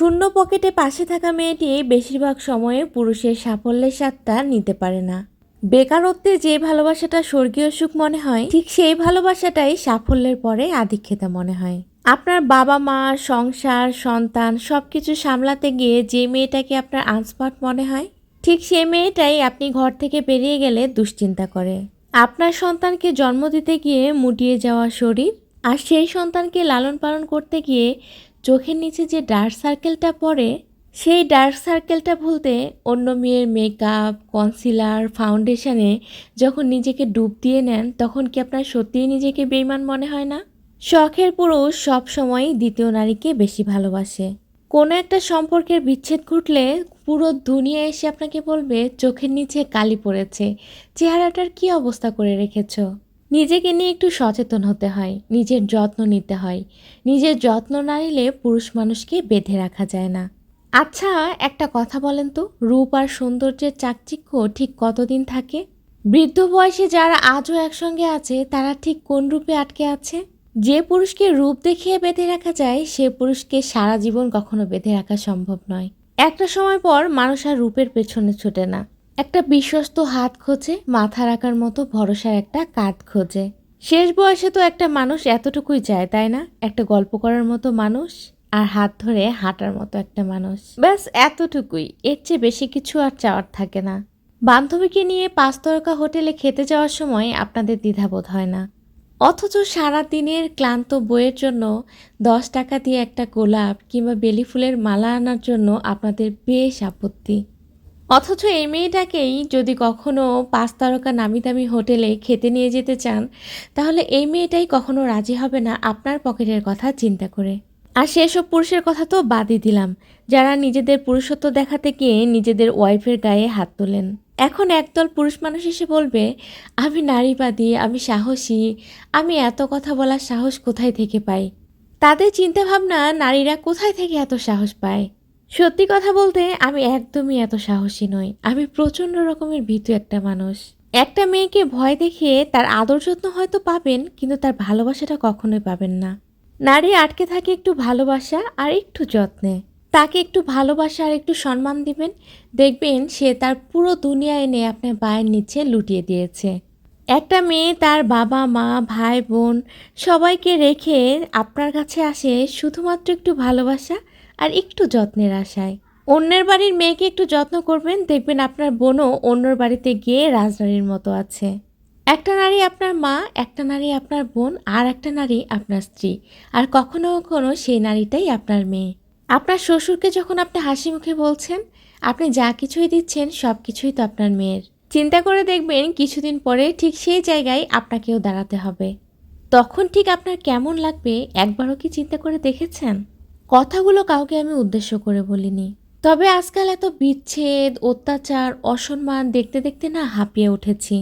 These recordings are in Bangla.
শূন্য পকেটে পাশে থাকা মেয়েটি বেশিরভাগ সময়ে পুরুষের সাফল্যের স্বাদটা নিতে পারে না। বেকারত্বে যে ভালোবাসাটা স্বর্গীয় সুখ মনে হয়, ঠিক সেই ভালোবাসাটাই সাফল্যের পরে আধিক্যতা মনে হয়। আপনার বাবা মা সংসার, সন্তান সব কিছু সামলাতে গিয়ে যে মেয়েটাকে আপনার আনস্মার্ট মনে হয়, ঠিক সেই মেয়েটাই আপনি ঘর থেকে বেরিয়ে গেলে দুশ্চিন্তা করে। আপনার সন্তানকে জন্ম দিতে গিয়ে মুটিয়ে যাওয়া শরীর আর সেই সন্তানকে লালন পালন করতে গিয়ে চোখের নিচে যে ডার্ক সার্কেলটা পড়ে, সেই ডার্ক সার্কেলটা ভুলতে অন্য মেয়ের মেকআপ কনসিলার ফাউন্ডেশনে যখন নিজেকে ডুব দিয়ে নেন, তখন কি আপনার সত্যিই নিজেকে বেইমান মনে হয় না? শখের পুরুষ সবসময়ই দ্বিতীয় নারীকে বেশি ভালোবাসে। কোনো একটা সম্পর্কের বিচ্ছেদ ঘটলে পুরো দুনিয়া এসে আপনাকে বলবে, চোখের নিচে কালি পড়েছে। চেহারাটার কি অবস্থা করে রেখেছ? নিজেকে নিয়ে একটু সচেতন হতে হয়, নিজের যত্ন নিতে হয়। নিজের যত্ন না নিলে পুরুষ মানুষকে বেঁধে রাখা যায় না। আচ্ছা একটা কথা বলেন তো, রূপ আর সৌন্দর্যের চাকচিক্য ঠিক কতদিন থাকে? বৃদ্ধ বয়সে যারা আজও একসঙ্গে আছে, তারা ঠিক কোন রূপে আটকে আছে? যে পুরুষকে রূপ দেখিয়ে বেঁধে রাখা যায়, সে পুরুষকে সারা জীবন কখনো বেঁধে রাখা সম্ভব নয়। একটা সময় পর মানুষ আর রূপের পেছনে ছোটে না। একটা বিশ্বস্ত হাত খোঁজে মাথা রাখার মতো ভরসার একটা কাঁধ খোঁজে। শেষ বয়সে তো একটা মানুষ এতটুকুই যায় তাই না? একটা গল্প করার মতো মানুষ আর হাত ধরে হাঁটার মতো একটা মানুষ। ব্যাস, এতটুকুই। এর চেয়ে বেশি কিছু আর চাওয়ার থাকে না। বান্ধবীকে নিয়ে পাঁচ তারকা হোটেলে খেতে যাওয়ার সময় আপনাদের দ্বিধাবোধ হয় না। অথচ সারা দিনের ক্লান্ত বইয়ের জন্য দশ টাকা দিয়ে একটা গোলাপ কিংবা বেলি ফুলের মালা আনার জন্য আপনাদের বেশ আপত্তি। অথচ এই মেয়েটাকেই যদি কখনো পাঁচ তারকা নামি দামি হোটেলে খেতে নিয়ে যেতে চান, তাহলে এই মেয়েটাই কখনো রাজি হবে না আপনার পকেটের কথা চিন্তা করে। আর সেসব পুরুষের কথা তো বাদই দিলাম, যারা নিজেদের পুরুষত্ব দেখাতে গিয়ে নিজেদের ওয়াইফের গায়ে হাত তোলেন। এখন একদল পুরুষ মানুষ এসে বলবে, আমি নারীবাদী, আমি সাহসী, আমি এত কথা বলার সাহস কোথায় থেকে পাই? তাদের চিন্তাভাবনা নারীরা কোথায় থেকে এত সাহস পায়? সত্যি কথা বলতে, আমি একদমই এত সাহসী নই। আমি প্রচণ্ড রকমের ভীতু একটা মানুষ। একটা মেয়েকে ভয় দেখিয়ে তার আদর যত্ন হয়তো পাবেন, কিন্তু তার ভালোবাসাটা কখনোই পাবেন না। নারী আটকে থাকে একটু ভালোবাসা আর একটু যত্নে। তাকে একটু ভালোবাসা আর একটু সম্মান দিবেন, দেখবেন সে তার পুরো দুনিয়া এনে আপনার বায়ের নিচে লুটিয়ে দিয়েছে। একটা মেয়ে তার বাবা, মা, ভাই, বোন সবাইকে রেখে আপনার কাছে আসে শুধুমাত্র একটু ভালোবাসা আর একটু যত্নের আশায়। অন্যের বাড়ির মেয়েকে একটু যত্ন করবেন, দেখবেন আপনার বোনও অন্যর বাড়িতে গিয়ে রাজনারীর মতো আছে। একটা নারী আপনার মা, একটা নারী আপনার বোন আর একটা নারী আপনার স্ত্রী। আর কখনো কখনো সেই নারীটাই আপনার মেয়ে। আপনার শ্বশুরকে যখন আপনি হাসি মুখে বলছেন, আপনি যা কিছুই দিচ্ছেন সব কিছুই তো আপনার মেয়ের। চিন্তা করে দেখবেন কিছুদিন পরে ঠিক সেই জায়গায় আপনাকেও দাঁড়াতে হবে। তখন ঠিক আপনার কেমন লাগবে একবারও কি চিন্তা করে দেখেছেন? কথাগুলো কাউকে আমি উদ্দেশ্য করে বলিনি। তবে আজকাল এত বিচ্ছেদ, অত্যাচার, অসম্মান দেখতে দেখতে না হাঁপিয়ে উঠেছি।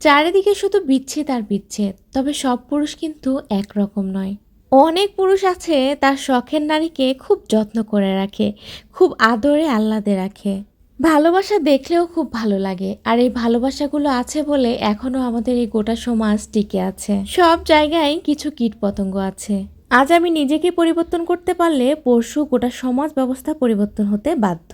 চারিদিকে শুধু বিচ্ছেদ আর বিচ্ছেদ, তবে সব পুরুষ কিন্তু একরকম নয়। অনেক পুরুষ আছে তার শখের নারীকে খুব যত্ন করে রাখে, খুব আদরে আহ্লাদে রাখে। ভালোবাসা দেখলেও খুব ভালো লাগে, আর এই ভালোবাসাগুলো আছে বলে এখনও আমাদের এই গোটা সমাজ টিকে আছে। সব জায়গায় কিছু কীট পতঙ্গ আছে। আজ আমি নিজেকে পরিবর্তন করতে পারলে পরশু গোটা সমাজ ব্যবস্থা পরিবর্তন হতে বাধ্য।